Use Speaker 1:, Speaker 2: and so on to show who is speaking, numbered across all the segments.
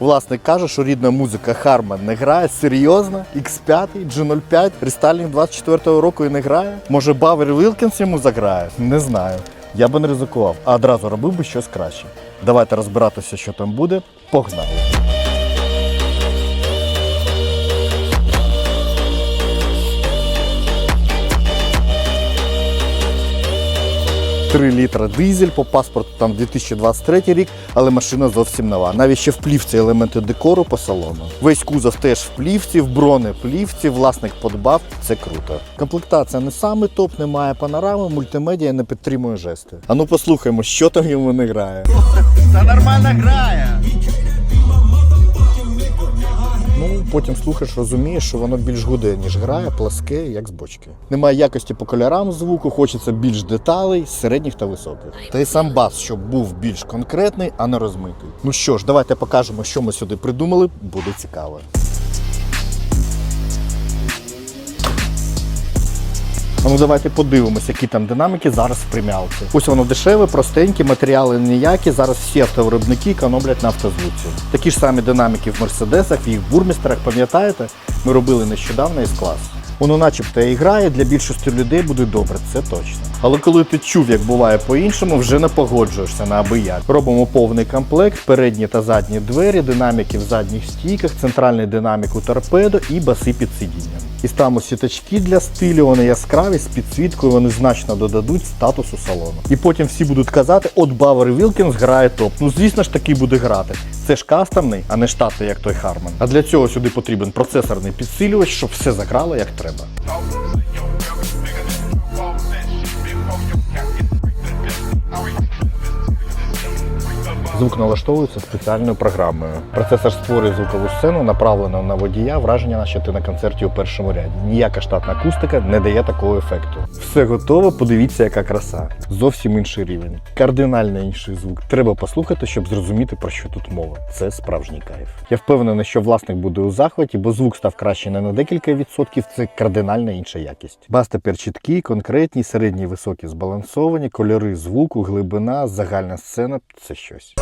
Speaker 1: Власник каже, що рідна музика Харман не грає серйозно. X5, G05, рестайлінг 24-го року і не грає. Може Бавер Вілкінс йому заграє? Не знаю. Я би не ризикував, а одразу робив би щось краще. Давайте розбиратися, що там буде. Погнали! 3 літра дизель по паспорту там 2023 рік, але машина зовсім нова. Навіть ще в плівці елементи декору по салону. Весь кузов теж в плівці, в бронеплівці, власник подбав, це круто. Комплектація не саме топ, немає панорами, мультимедіа не підтримує жести. А ну послухаймо, що там йому не грає.
Speaker 2: Та нормально грає.
Speaker 1: Потім слухаєш, розумієш, що воно більш гуде, ніж грає, пласке, як з бочки. Немає якості по кольорам звуку, хочеться більш деталей, середніх та високих. Та й сам бас, щоб був більш конкретний, а не розмитий. Ну що ж, давайте покажемо, що ми сюди придумали, буде цікаво. А ну давайте подивимося, які там динаміки зараз в примялці. Ось воно дешеве, простеньке, матеріали ніякі. Зараз всі автовиробники економлять на автозвуці. Такі ж самі динаміки в мерседесах, в їх бурмістерах, пам'ятаєте? Ми робили нещодавно із клас. Воно начебто і грає, для більшості людей буде добре, це точно. Але коли ти чув, як буває по-іншому, вже не погоджуєшся на аби як. Робимо повний комплект, передні та задні двері, динаміки в задніх стійках, центральний динамік у торпедо і баси під сидінням. І ставимо сіточки для стилю, вони яскраві, з підсвіткою, вони значно додадуть статусу салону. І потім всі будуть казати, от Бавер Вілкінс грає топ. Ну звісно ж такий буде грати. Це ж кастомний, а не штатний, як той Харман. А для цього сюди потрібен процесорний підсилювач, щоб все закрало як треба. Звук налаштовується спеціальною програмою. Процесор створює звукову сцену, направлену на водія, враження, наче ти на концерті у першому ряді. Ніяка штатна акустика не дає такого ефекту. Все готово, подивіться, яка краса. Зовсім інший рівень. Кардинально інший звук. Треба послухати, щоб зрозуміти, про що тут мова. Це справжній кайф. Я впевнений, що власник буде у захваті, бо звук став краще не на декілька відсотків, це кардинально інша якість. Бас тепер чіткий, конкретні, середні, високі збалансовані, кольори звуку, глибина, загальна сцена це щось.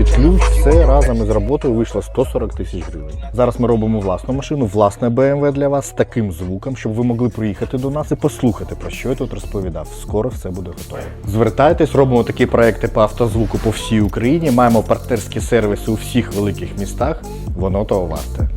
Speaker 1: Під ключ все разом із роботою вийшло 140 тисяч гривень. Зараз ми робимо власну машину, власне BMW для вас з таким звуком, щоб ви могли приїхати до нас і послухати, про що я тут розповідав. Скоро все буде готово. Звертайтесь, робимо такі проекти по автозвуку по всій Україні. Маємо партнерські сервіси у всіх великих містах. Воно того варте.